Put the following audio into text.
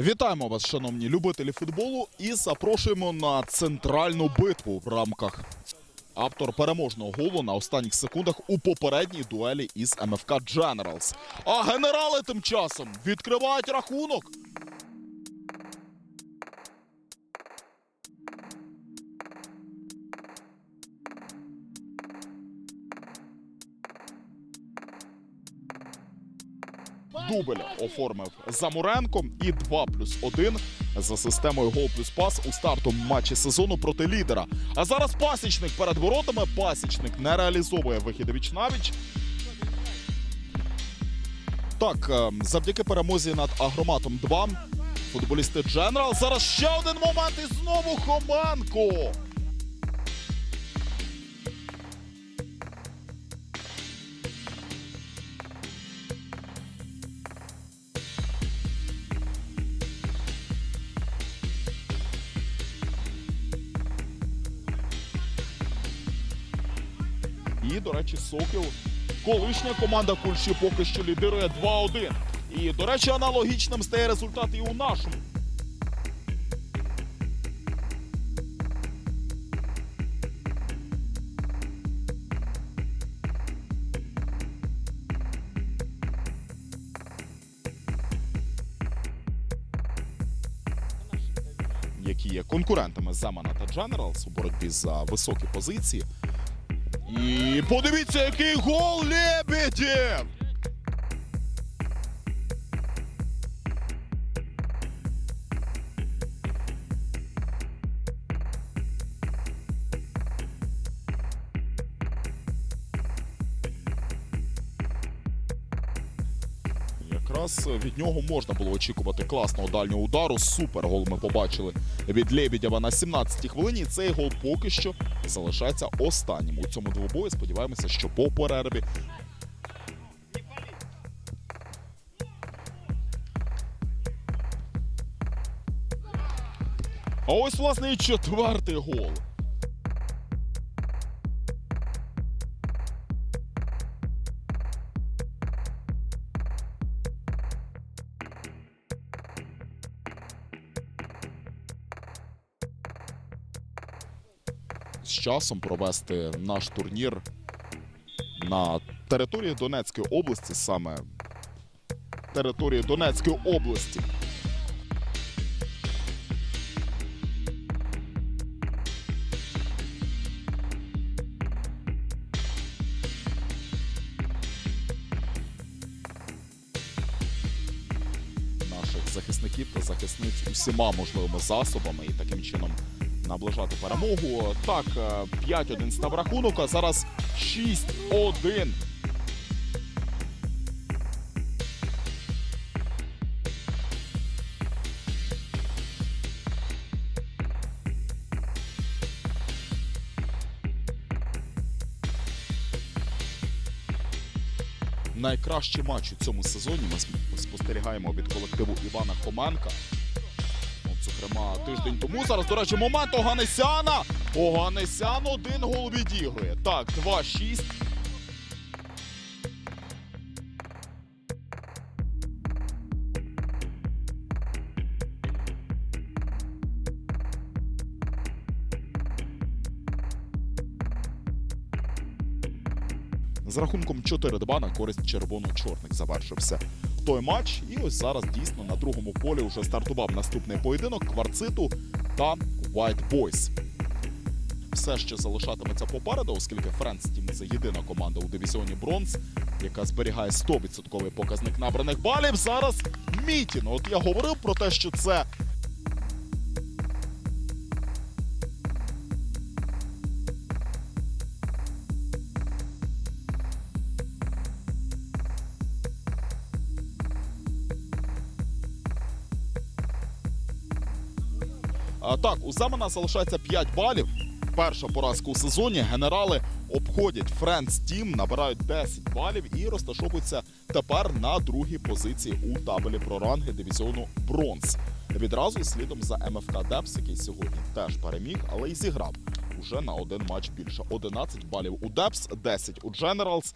Вітаємо вас, шановні любителі футболу, і запрошуємо на центральну битву в рамках автор переможного голу на останніх секундах у попередній дуелі із МФК Generals. А генерали тим часом відкривають рахунок. Дубль оформив Замуренко і 2 плюс 1 за системою гол плюс пас у стартовому матчі сезону проти лідера. А зараз пасічник перед воротами. Пасічник не реалізовує вихід віч. Так, е, завдяки перемозі над Агроматом 2 футболісти Дженерал. Зараз ще один момент і знову Хоменко. І, до речі, Сокіл. Колишня команда Кульші поки що лідирує 2-1. І, до речі, аналогічним стає результат і у нашому. Які є конкурентами Земана та Дженералс у боротьбі за високі позиції. І подивіться, який гол Лебедєв! Якраз від нього можна було очікувати класного дальнього удару. Супер гол ми побачили від Лебедєва на 17-й хвилині. Цей гол поки що залишається останнім у цьому двобої. Сподіваємося, що по перерві А ось, власне, і четвертий гол. З часом провести наш турнір на території Донецької області, саме території Донецької області. захисників та захисниць усіма можливими засобами і таким чином наближати перемогу. Так, е, 5-1 став рахунок, а зараз 6-1. Найкращий матч у цьому сезоні ми спостерігаємо від колективу Івана Хоменка. Зокрема, тиждень тому. Зараз, до речі, момент Оганесяна. Оганесян один гол відігрує. Так, 2-6. З рахунком 4-2 на користь червоно-чорних завершився той матч. І ось зараз дійсно на другому полі вже стартував наступний поєдинок кварциту та White Boys. Все ще залишатиметься попереду, оскільки Френс Тім це єдина команда у дивізіоні Бронз, яка зберігає 100% показник набраних балів. Зараз Мітін. От я говорив про те, що це так, у Земана залишається 5 балів. Перша поразка у сезоні. Генерали обходять Френдс Тім, набирають 10 балів і розташовуються тепер на другій позиції у табелі про ранги дивізіону Бронз. Відразу слідом за МФК Депс, який сьогодні теж переміг, але й зіграв уже на один матч більше. 11 балів у Депс, 10 у Дженералс,